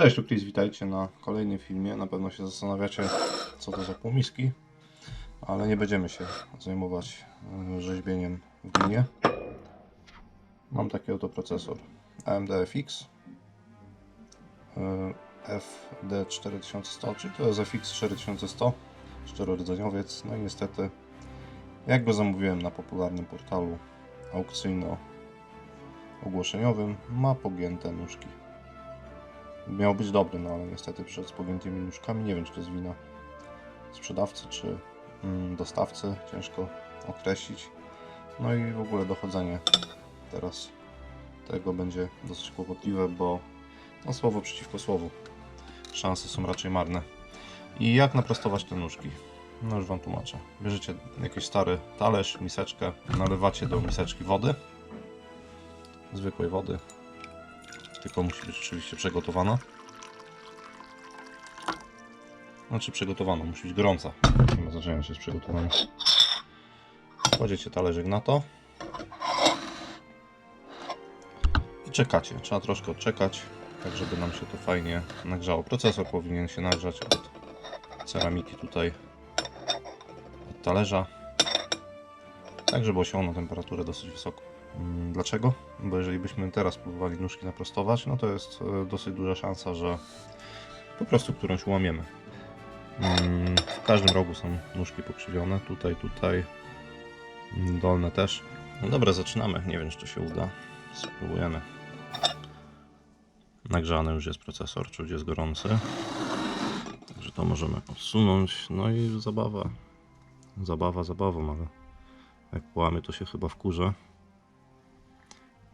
Cześć, tu Chris, witajcie na kolejnym filmie. Na pewno się zastanawiacie, co to za półmiski, ale nie będziemy się zajmować e, rzeźbieniem w glinie. Mam taki oto procesor AMD FX e, FD4100, czyli to jest FX 4100, czterorodzeniowiec. No i niestety, jak go zamówiłem na popularnym portalu aukcyjno-ogłoszeniowym, ma pogięte nóżki. Miał być dobry, no ale niestety przed z nóżkami. Nie wiem, czy to jest wina sprzedawcy, czy mm, dostawcy. Ciężko określić. No i w ogóle dochodzenie teraz tego będzie dosyć kłopotliwe, bo no, słowo przeciwko słowu. Szanse są raczej marne. I jak naprostować te nóżki? No już Wam tłumaczę. Bierzecie jakiś stary talerz, miseczkę, nalewacie do miseczki wody. Zwykłej wody, tylko musi być oczywiście przygotowana. Znaczy przygotowana, musi być gorąca. Nie ma znaczenia, czy jest przygotowana. Kładziecie talerzyk na to. I czekacie. Trzeba troszkę odczekać, tak żeby nam się to fajnie nagrzało. Procesor powinien się nagrzać od ceramiki tutaj, od talerza. Tak, żeby osiągnął temperaturę dosyć wysoką. Mm, Dlaczego? Bo jeżeli byśmy teraz próbowali nóżki naprostować, no to jest e, dosyć duża szansa, że po prostu którąś łamiemy. Mm, W każdym rogu są nóżki pokrzywione, tutaj, tutaj, mm, dolne też. No dobra, zaczynamy. Nie wiem, czy to się uda. Spróbujemy. Nagrzany już jest procesor, czy już jest gorący. Także to możemy odsunąć. No i zabawa. Zabawa zabawą, ale jak połamie, to się chyba wkurzę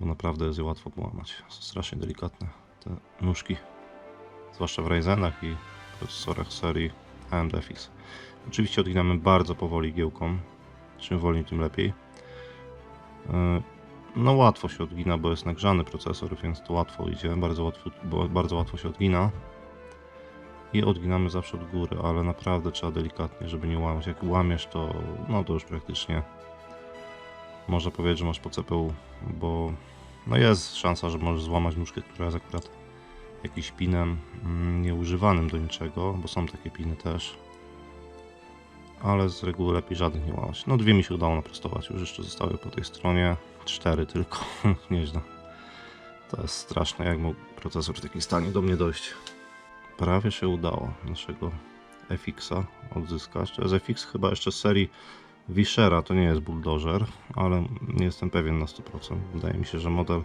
bo naprawdę jest je łatwo połamać. Są strasznie delikatne te nóżki, zwłaszcza w Ryzenach i procesorach serii AMD FX. Oczywiście odginamy bardzo powoli giełką, czym wolniej tym lepiej. Yy, No łatwo się odgina, bo jest nagrzany procesor, więc to łatwo idzie, bardzo łatwo, bardzo łatwo się odgina. I odginamy zawsze od góry, ale naprawdę trzeba delikatnie, żeby nie łamać. Jak łamiesz, to no to już praktycznie można powiedzieć, że masz po CPU, bo no jest szansa, że możesz złamać nóżkę, która jest akurat jakimś pinem mm, nieużywanym do niczego, bo są takie piny też. Ale z reguły lepiej żadnych nie łamać. No dwie mi się udało naprostować, już jeszcze zostały po tej stronie. Cztery tylko, nieźle. To jest straszne, jak mógł procesor w takim stanie do mnie dojść. Prawie się udało naszego FX-a odzyskać. To jest FX chyba jeszcze z serii Wiszera to nie jest bulldozer, ale nie jestem pewien na 100%. Wydaje mi się, że model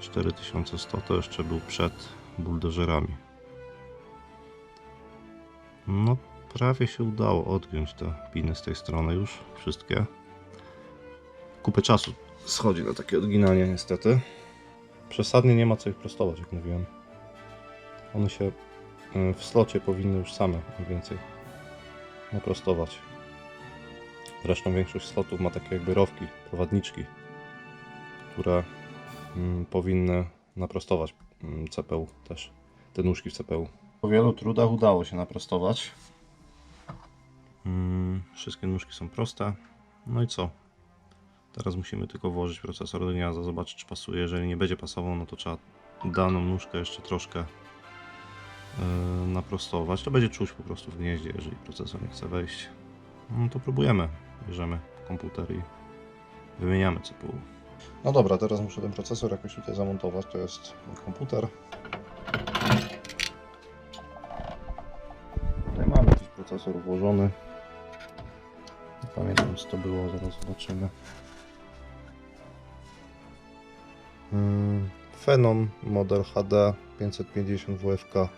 4100 to jeszcze był przed bulldozerami. No, prawie się udało odgiąć te piny z tej strony już, wszystkie. Kupę czasu schodzi na takie odginanie niestety. Przesadnie nie ma co ich prostować, jak mówiłem. One się y, w slocie powinny już same mniej więcej naprostować. Zresztą większość slotów ma takie jakby rowki, prowadniczki, które mm, powinny naprostować mm, CPU też, te nóżki w CPU. Po wielu trudach udało się naprostować. Mm, wszystkie nóżki są proste. No i co? Teraz musimy tylko włożyć procesor do gniazda, zobaczyć czy pasuje. Jeżeli nie będzie pasował, no to trzeba daną nóżkę jeszcze troszkę yy, naprostować. To będzie czuć po prostu w gnieździe, jeżeli procesor nie chce wejść. No to próbujemy. Bierzemy komputer i wymieniamy CPU. No dobra, teraz muszę ten procesor jakoś tutaj zamontować. To jest komputer. Tutaj mamy jakiś procesor włożony. Nie pamiętam co to było, zaraz zobaczymy. Mm, Phenom model HD 550 WFK.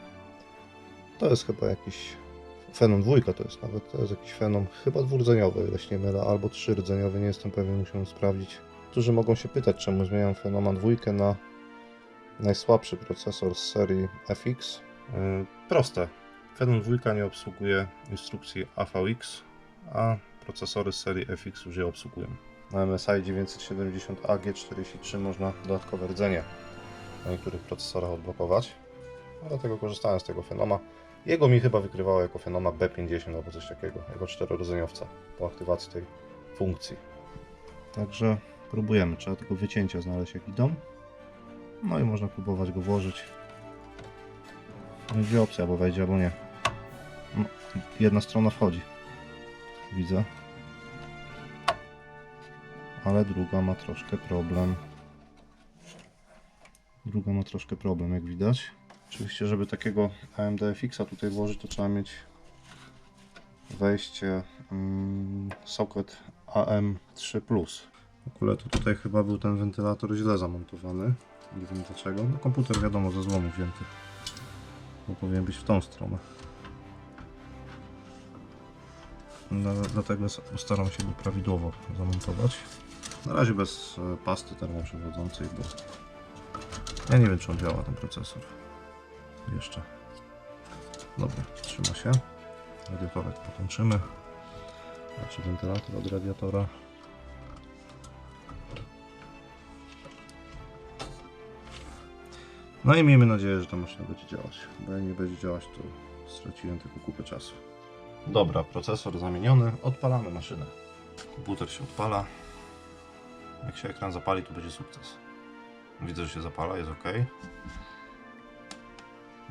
To jest chyba jakiś Fenon dwójka to jest nawet, to jest jakiś Fenon chyba dwurdzeniowy, ile się nie mylę, albo trzydzeniowy, nie jestem pewien, musiałem sprawdzić. Którzy mogą się pytać, czemu zmieniam Fenoma dwójkę na najsłabszy procesor z serii FX. Yy, proste. Fenon dwójka nie obsługuje instrukcji AVX, a procesory z serii FX już je obsługują. Na MSI 970 AG43 można dodatkowe rdzenie na niektórych procesorach odblokować. Dlatego korzystałem z tego Fenoma. Jego mi chyba wykrywało jako Fenoma B50 albo coś takiego, jako czterorodzeniowca po aktywacji tej funkcji. Także próbujemy, trzeba tylko wycięcia znaleźć jak idą. No i można próbować go włożyć. Będzie opcja, albo wejdzie, albo nie. No, jedna strona wchodzi. Widzę. Ale druga ma troszkę problem. Druga ma troszkę problem, jak widać. Oczywiście, żeby takiego AMD FX-a tutaj włożyć, to trzeba mieć wejście mm, socket AM3+. W ogóle to tutaj chyba był ten wentylator źle zamontowany. Nie wiem dlaczego. No komputer wiadomo ze złomu wzięty. Bo powinien być w tą stronę. No, dlatego s- postaram się go prawidłowo zamontować. Na razie bez e, pasty termoprzewodzącej, bo ja nie wiem czy on działa ten procesor. Jeszcze. Dobra, trzyma się. Radiatorek pokończymy. Znaczy wentylator od radiatora. No i miejmy nadzieję, że ta maszyna będzie działać. Bo jak nie będzie działać, to straciłem tylko kupę czasu. Dobra, procesor zamieniony. Odpalamy maszynę. Komputer się odpala. Jak się ekran zapali, to będzie sukces. Widzę, że się zapala, jest ok.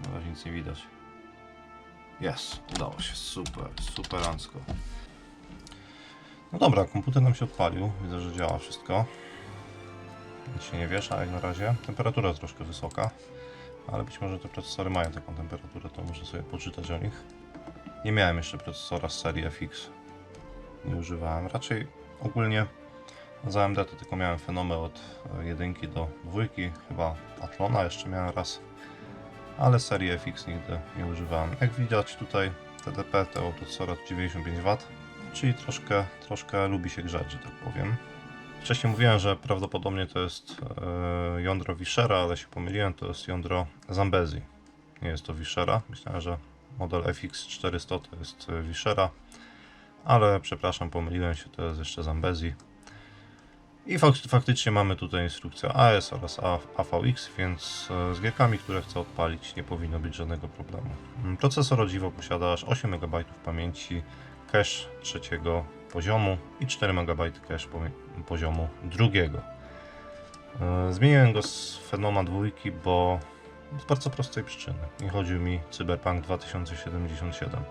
Na razie nic nie widać. Jest, udało się, super, superancko. No dobra, komputer nam się odpalił. Widzę, że działa wszystko. Nic się nie wiesza jak na razie. Temperatura troszkę wysoka, ale być może te procesory mają taką temperaturę, to muszę sobie poczytać o nich. Nie miałem jeszcze procesora z serii FX. Nie używałem. Raczej ogólnie z AMD to tylko miałem fenomę od e, jedynki do dwójki, chyba Atlona jeszcze miałem raz, ale serii FX nigdy nie używałem. Jak widać tutaj TDP to 95W, czyli troszkę, troszkę lubi się grzać, że tak powiem. Wcześniej mówiłem, że prawdopodobnie to jest e, jądro Wischera, ale się pomyliłem, to jest jądro Zambezi. Nie jest to Wischera. Myślałem, że model FX400 to jest e, Wischera, ale przepraszam, pomyliłem się, to jest jeszcze Zambezi. I fak faktycznie mamy tutaj instrukcję AS oraz AVX, więc e, z gierkami, które chcę odpalić, nie powinno być żadnego problemu. Mm, Procesor o dziwo posiada aż 8 MB pamięci, cache trzeciego poziomu i 4 MB cache poziomu drugiego. E, Zmieniłem go z Fenoma dwójki, bo z bardzo prostej przyczyny. Nie chodził mi Cyberpunk 2077.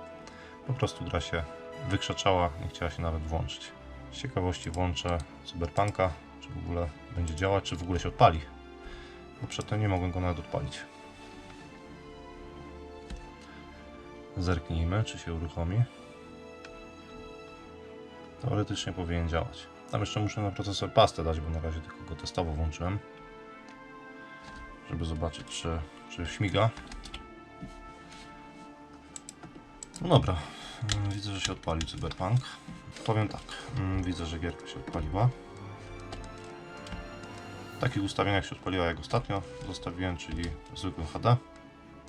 Po prostu gra się wykrzaczała, nie chciała się nawet włączyć. Z ciekawości włączę Cyberpunka, czy w ogóle będzie działać, czy w ogóle się odpali. Bo przedtem nie mogłem go nawet odpalić. Zerknijmy, czy się uruchomi. Teoretycznie powinien działać. Tam jeszcze muszę na procesor pastę dać, bo na razie tylko go testowo włączyłem. Żeby zobaczyć, czy, czy śmiga. No dobra, widzę, że się odpalił Cyberpunk. Powiem tak, mm, widzę, że gierka się odpaliła. W takich ustawieniach się odpaliła jak ostatnio zostawiłem, czyli zwykłym HD.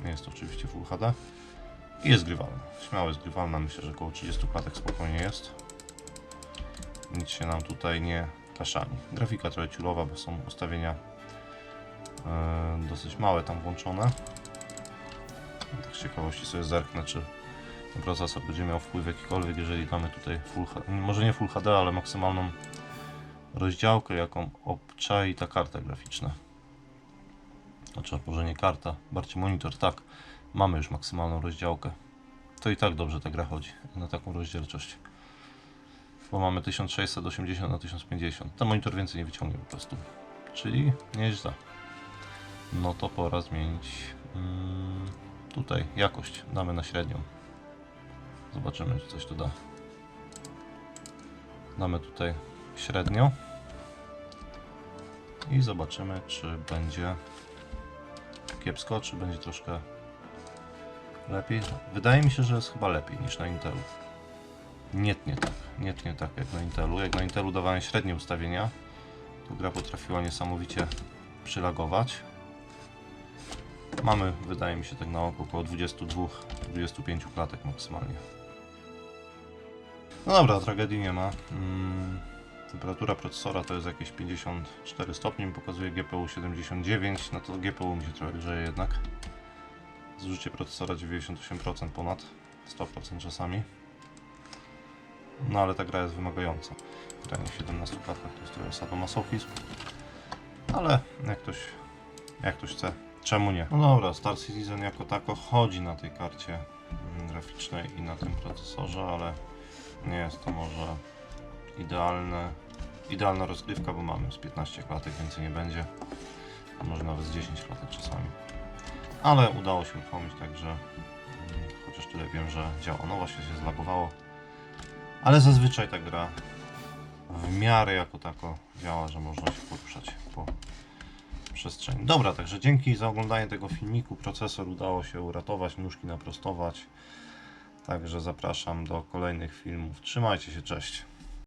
Nie jest to oczywiście Full HD. I jest grywalna. Śmiało jest grywalna, myślę, że około 30 klatek spokojnie jest. Nic się nam tutaj nie kaszani. Grafika trochę ciulowa, bo są ustawienia e, dosyć małe tam włączone. Tak z ciekawości sobie zerknę, czy procesor będzie miał wpływ jakikolwiek, jeżeli damy tutaj full, może nie Full HD, ale maksymalną rozdziałkę, jaką obczai ta karta graficzna. Znaczy, może nie karta, bardziej monitor, tak. Mamy już maksymalną rozdziałkę. To i tak dobrze ta gra chodzi na taką rozdzielczość. Bo mamy 1680 na 1050. Ten monitor więcej nie wyciągnie po prostu. Czyli nieźle. No to pora zmienić mm, tutaj jakość. Damy na średnią. Zobaczymy, czy coś tu da. Damy tutaj średnio. I zobaczymy, czy będzie kiepsko, czy będzie troszkę lepiej. Wydaje mi się, że jest chyba lepiej niż na Intelu. Nie tnie tak, nie tnie tak jak na Intelu. Jak na Intelu dawałem średnie ustawienia, to gra potrafiła niesamowicie przylagować. Mamy, wydaje mi się, tak na oko około 22-25 klatek maksymalnie. No dobra, tragedii nie ma. Mm, temperatura procesora to jest jakieś 54 stopni, mi pokazuje GPU 79, no to GPU mi się trochę grzeje jednak. Zużycie procesora 98% ponad, 100% czasami. No ale ta gra jest wymagająca. Granie w 17 klatkach to jest trochę sadomasochizm. Ale jak ktoś, jak ktoś chce, Czemu nie? No dobra, Star Citizen jako tako chodzi na tej karcie mm, graficznej i na tym procesorze, ale nie jest to może idealne, idealna rozgrywka, bo mamy z 15 klatek, więcej nie będzie. Może nawet z 10 klatek czasami. Ale udało się uruchomić, także mm, chociaż tyle wiem, że działa. No właśnie się zlagowało. Ale zazwyczaj ta gra w miarę jako tako działa, że można się poruszać po przestrzeni. Dobra, także dzięki za oglądanie tego filmiku. Procesor udało się uratować, nóżki naprostować. Także zapraszam do kolejnych filmów. Trzymajcie się, cześć.